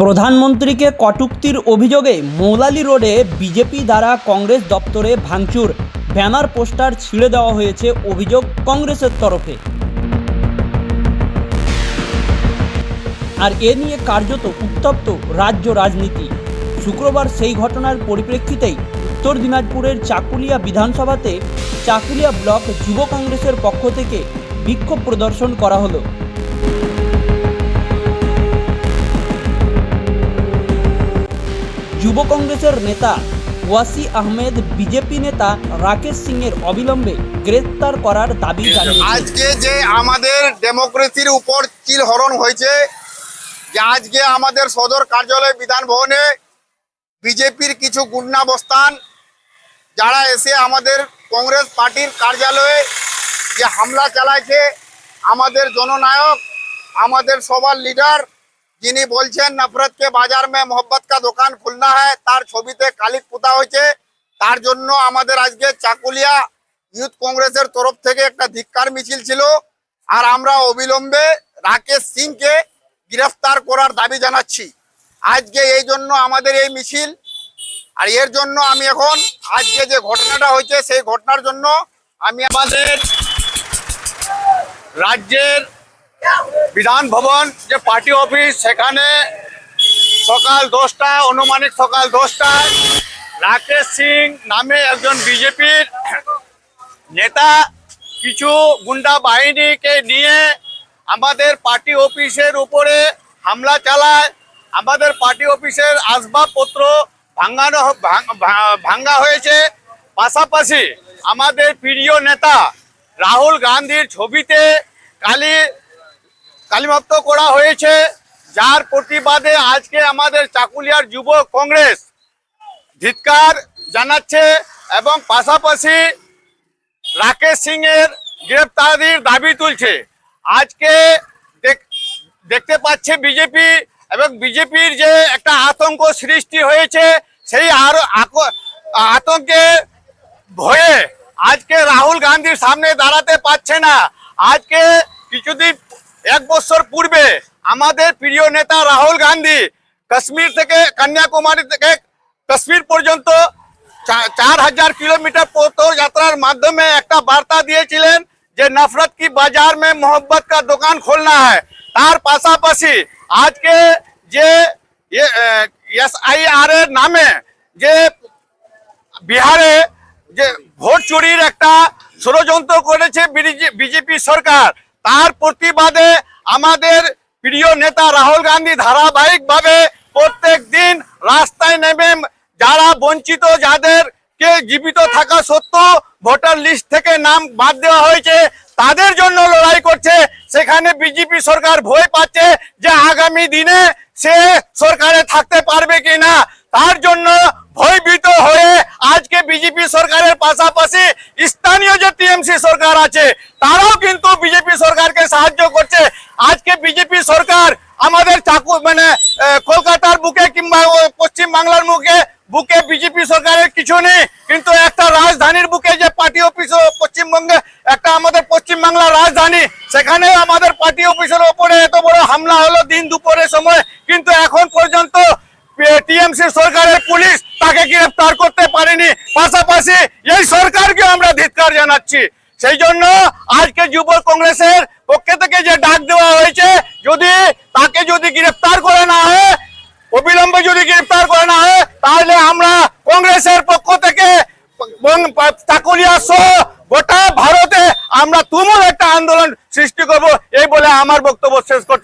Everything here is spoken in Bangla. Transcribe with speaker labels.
Speaker 1: প্রধানমন্ত্রীকে কটুক্তির অভিযোগে মৌলালি রোডে বিজেপি দ্বারা কংগ্রেস দপ্তরে ভাঙচুর। ব্যানার, পোস্টার ছিঁড়ে দেওয়া হয়েছে অভিযোগ কংগ্রেসের তরফে। আর এ নিয়ে কার্যত উত্তপ্ত রাজ্য রাজনীতি। শুক্রবার সেই ঘটনার পরিপ্রেক্ষিতেই উত্তর দিনাজপুরের চাকুলিয়া বিধানসভাতে চাকুলিয়া ব্লক যুব কংগ্রেসের পক্ষ থেকে বিক্ষোভ প্রদর্শন করা হলো। যুব কংগ্রেসের নেতা ওয়াসি আহমেদ বিজেপি নেতা রাকেশ সিংয়ের অবিলম্বে গ্রেফতার করার দাবি জানিয়েছেন
Speaker 2: আজকে যে আমাদের ডেমোক্রেসির উপর চিল হরণ হয়েছে যে আজকে আমাদের সদর কার্যালয় বিধান ভবনে বিজেপির কিছু গুন্ডাবস্থান যারা এসে আমাদের কংগ্রেস পার্টির কার্যালয়ে যে হামলা চালাইছে আমাদের জননায়ক আমাদের সবার লিডার যিনি বলছেন নফরত কে বাজার মে মোহব্বত কা দোকান খুলনা হয় তার ছবিতে কালিক পোতা হয়েছে। তার জন্য আমাদের আজকে চাকুলিয়া ইউথ কংগ্রেসের তরফ থেকে একটা ধিক্কার মিছিল ছিল। আর আমরা অবিলম্বে রাকেশ সিংকে গ্রেফতার করার দাবি জানাচ্ছি। আজকে এই জন্য আমাদের এই মিছিল। আর এর জন্য আমি এখন, আজকে যে ঘটনাটা হয়েছে, সেই ঘটনার জন্য আমি আমাদের রাজ্যের বিধান ভবন, যে পার্টি অফিস, সেখানে সকাল দশটা অনুমানিক সকাল দশটায় রাকেশ সিং নামে একজন বিজেপির নেতা, কিছু গুন্ডা বাহিনীকে নিয়ে আমাদের পার্টি অফিসের উপরে হামলা চালায়। আমাদের পার্টি অফিসের আসবাবপত্র ভাঙানো ভাঙ- ভাঙ্গা হয়েছে। পাশাপাশি আমাদের প্রিয় নেতা রাহুল গান্ধীর ছবিতে কালি কালিমাপ্ত করা হয়েছে, যার প্রতিবাদে আজকে আমাদের চাকুলিয়ার যুব কংগ্রেস ধিৎকার জানাচ্ছে এবং পাশাপাশি রাকেশ সিং এর গ্রেপ্তারির দাবি তুলছে। আজকে দেখ- দেখতে পাচ্ছে বিজেপি এবং বিজেপির যে একটা আতঙ্ক সৃষ্টি হয়েছে, সেই আর আতঙ্কে ভয়ে আজকে রাহুল গান্ধীর সামনে দাঁড়াতে পারছে না। আজকে কিছুদিন এক বছর পূর্বে আমাদের প্রিয় নেতা রাহুল গান্ধী কাশ্মীর থেকে, কন্যাকুমারী থেকে কাশ্মীর পর্যন্ত চা- চার হাজার কিলোমিটার পথ যাত্রার মাধ্যমে একটা বার্তা দিয়েছিলেন যে নফরত কি বাজার মে মোহব্বত কা দোকান খোলনা है তার পাশাপাশি আজকে যে এস আই আর এর নামে যে বিহারে যে ভোট চুরির একটা ষড়যন্ত্র করেছে বিজেপি সরকার তার প্রতিবাদে আমাদের প্রিয় নেতা রাহুল গান্ধী ধারাবাহিকভাবে প্রত্যেক দিন রাস্তায় নেমে যারা বঞ্চিত যাদেরকে জীবিত থাকা সত্ত্বেও ভোটার লিস্ট থেকে নাম বাদ দেওয়া হয়েছে, তাদের জন্য লড়াই করছে। সেখানে বিজেপি সরকার ভয় পাচ্ছে যে আগামী দিনে সে সরকারে থাকতে পারবে কিনা। তার জন্য ভয়ভীত হয়ে আজকে বিজেপি সরকারের পাশাপাশি স্থানীয় যে টিএমসি সরকার আছে, তারাও কিন্তু বিজেপি সরকারকে সাহায্য করছে। আজকে বিজেপি সরকার আমাদের চাকু মানে কলকাতার বুকে কিংবা পশ্চিম বাংলার মুখে, বুকে বিজেপি সরকারের কিছু নেই, কিন্তু একটা রাজধানীর বুকে যে পার্টি অফিস পশ্চিমবঙ্গে, একটা আমাদের পশ্চিম বাংলার রাজধানী সেখানে আমাদের পার্টি অফিসের ওপরে এত বড় হামলা হলো দিন দুপুরের সময়, কিন্তু এখন পর্যন্ত টিএমসি সরকারের পুলিশ তাকে গ্রেফতার করতে পারেনি। পাশাপাশি এই সরকারকে আমরা ধিক্কার জানাচ্ছি। সেই জন্য আজকে যুব কংগ্রেসের পক্ষ থেকে যে ডাক দেওয়া হয়েছে, যদি তাকে যদি গ্রেফতার করে না হয়, অবিলম্বে যদি গ্রেফতার করে না হয়, তাহলে আমরা কংগ্রেসের পক্ষ থেকে গোটা ভারতে আমরা তুমুল একটা আন্দোলন সৃষ্টি করব, এই বলে আমার বক্তব্য শেষ করছি।